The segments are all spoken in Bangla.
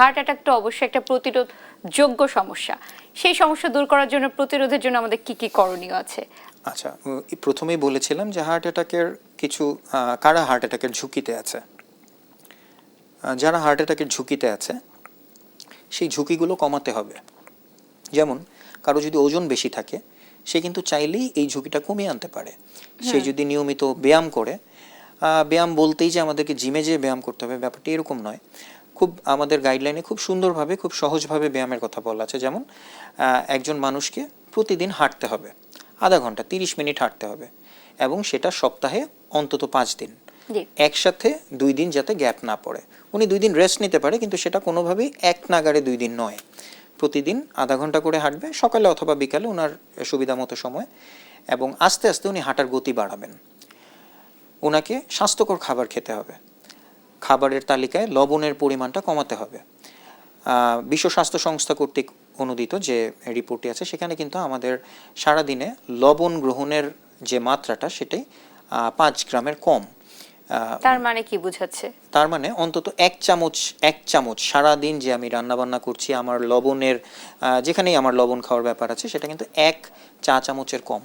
হার্ট অ্যাটাক তো অবশ্যই একটা প্রতিরোধ যোগ্য সমস্যা। সেই সমস্যা দূর করার জন্য প্রতিরোধের জন্য আমাদের কি কি করণীয় আছে? আচ্ছা প্রথমেই বলেছিলাম যে হার্ট অ্যাটাকের কিছু কারা হার্ট অ্যাটাকের ঝুঁকিতে আছে? যারা হার্ট অ্যাটাকের ঝুঁকিতে আছে সেই ঝুঁকিগুলো কমাতে হবে। যেমন কারও যদি ওজন বেশি থাকে সে কিন্তু চাইলেই এই ঝুঁকিটা কমিয়ে আনতে পারে। সে যদি নিয়মিত ব্যায়াম করে ব্যায়াম বলতেই যে আমাদেরকে জিমে যেয়ে ব্যায়াম করতে হবে ব্যাপারটা এরকম নয়। খুব আমাদের গাইডলাইনে খুব সুন্দরভাবে খুব সহজভাবে ব্যায়ামের কথা বলা আছে। যেমন একজন মানুষকে প্রতিদিন হাঁটতে হবে। আধা ঘণ্টা তিরিশ মিনিট হাঁটতে হবে। এবং সেটা সপ্তাহে অন্তত পাঁচ দিন। একসাথে দুই দিন যাতে গ্যাপ না পড়ে। উনি দুই দিন রেস্ট নিতে পারে কিন্তু সেটা কোনোভাবেই এক নাগারে দুই দিন নয়। প্রতিদিন আধা ঘণ্টা করে হাঁটবে সকালে অথবা বিকালে ওনার সুবিধা মতো সময়। এবং আস্তে আস্তে উনি হাঁটার গতি বাড়াবেন। ওনাকে স্বাস্থ্যকর খাবার খেতে হবে। খাবারের তালিকায় লবণের পরিমাণটা কমাতে হবে। বিশ্ব স্বাস্থ্য সংস্থা কর্তৃক অনুদিত যে রিপোর্টটি আছে সেখানে কিন্তু আমাদের সারাদিনে লবণ গ্রহণের যে মাত্রাটা সেটাই পাঁচ গ্রামের কম। তার মানে কি বুঝাচ্ছে? তার মানে অন্তত এক চামচ এক চামচ সারাদিন যে আমি রান্না বান্না করছি আমার লবণের যেখানেই আমার লবণ খাওয়ার ব্যাপার আছে সেটা কিন্তু এক চা চামচের কম।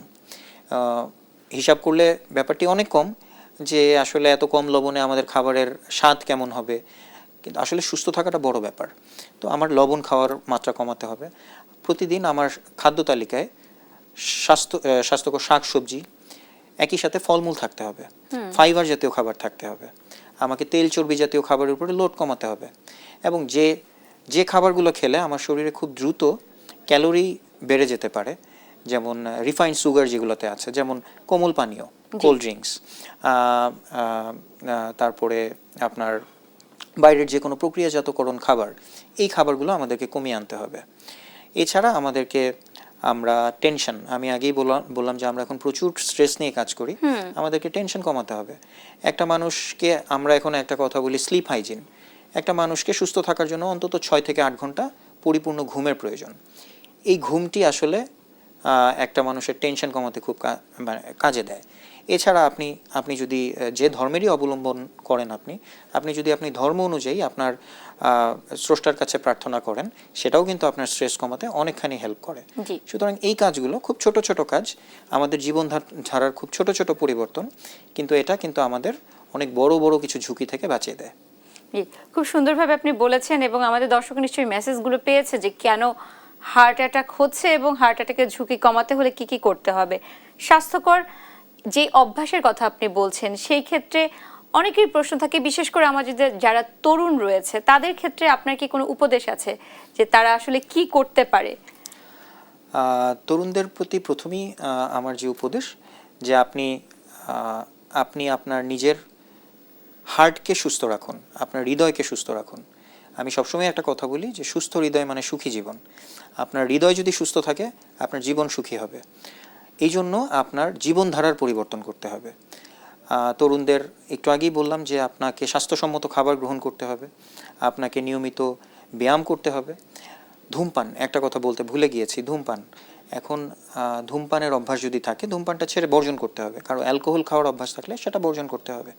হিসাব করলে ব্যাপারটি অনেক কম যে আসলে এত কম লবণে আমাদের খাবারের স্বাদ কেমন হবে। কিন্তু আসলে সুস্থ থাকাটা বড় ব্যাপার। তো আমার লবণ খাওয়ার মাত্রা কমাতে হবে। প্রতিদিন আমার খাদ্য তালিকায় স্বাস্থ্য স্বাস্থ্যকর শাক সবজি একই সাথে ফলমূল থাকতে হবে। ফাইবার জাতীয় খাবার থাকতে হবে। আমাকে তেল চর্বি জাতীয় খাবারের উপরে লোড কমাতে হবে। এবং যে যে খাবারগুলো খেলে আমার শরীরে খুব দ্রুত ক্যালোরি বেড়ে যেতে পারে যেমন রিফাইন্ড সুগার যেগুলোতে আছে যেমন কোমল পানীয়। কোল্ড ড্রিঙ্কস তারপরে আপনার বাইরের যে কোনো প্রক্রিয়াজাতকরণ খাবার এই খাবারগুলো আমাদেরকে কমিয়ে আনতে হবে। এছাড়া আমাদেরকে আমরা টেনশন আমি আগেই বললাম বললাম যে আমরা এখন প্রচুর স্ট্রেস নিয়ে কাজ করি আমাদেরকে টেনশন কমাতে হবে। একটা মানুষকে আমরা এখন একটা কথা বলি স্লিপ হাইজিন একটা মানুষকে সুস্থ থাকার জন্য অন্তত ছয় থেকে আট ঘণ্টা পরিপূর্ণ ঘুমের প্রয়োজন। এই ঘুমটি আসলে আহ, একটা মানুষের টেনশন কমাতে খুব মানে কাজে দেয়। এছাড়া আপনি আপনি যদি যে ধর্মেরই অবলম্বন করেন আপনি আপনি যদি আপনি ধর্ম অনুযায়ী আপনার স্রষ্টার কাছে প্রার্থনা করেন সেটাও কিন্তু আপনার স্ট্রেস কমাতে অনেকখানি হেল্প করে। সুতরাং এই কাজগুলো খুব ছোট ছোট কাজ আমাদের জীবন ধার- ধারার খুব ছোট ছোট পরিবর্তন কিন্তু এটা কিন্তু আমাদের অনেক বড় বড় কিছু ঝুঁকি থেকে বাঁচিয়ে দেয়। খুব সুন্দরভাবে আপনি বলেছেন এবং আমাদের দর্শক নিশ্চয়ই মেসেজগুলো পেয়েছে যে কেন হার্ট অ্যাটাক হচ্ছে এবং হার্ট অ্যাটাকের ঝুঁকি কমাতে হলে কি কি করতে হবে। স্বাস্থ্যকর যে অভ্যাসের কথা আপনি বলছেন, সেই ক্ষেত্রে অনেকের প্রশ্ন থাকে, বিশেষ করে আমাদের যারা তরুণ রয়েছে, তাদের ক্ষেত্রে আপনার কি কোনো উপদেশ আছে যে তারা আসলে কি করতে পারে? তরুণদের প্রতি প্রথমেই আমার যে উপদেশ, যে আপনি আপনি আপনার নিজের হার্টকে সুস্থ রাখুন, আপনার হৃদয়কে সুস্থ রাখুন। আমি সবসময় একটা কথা বলি যে সুস্থ হৃদয় মানে সুখী জীবন। আপনার হৃদয় যদি সুস্থ থাকে, আপনার জীবন সুখী হবে। এই জন্য আপনার জীবনধারার পরিবর্তন করতে হবে। তরুণদের একটু আগেই বললাম যে আপনাকে স্বাস্থ্যসম্মত খাবার গ্রহণ করতে হবে, আপনাকে নিয়মিত ব্যায়াম করতে হবে। ধূমপান, একটা কথা বলতে ভুলে গিয়েছি, ধূমপান। এখন ধূমপানের অভ্যাস যদি থাকে, ধূমপানটা ছেড়ে বর্জন করতে হবে। কারণ অ্যালকোহল খাওয়ার অভ্যাস থাকলে সেটা বর্জন করতে হবে।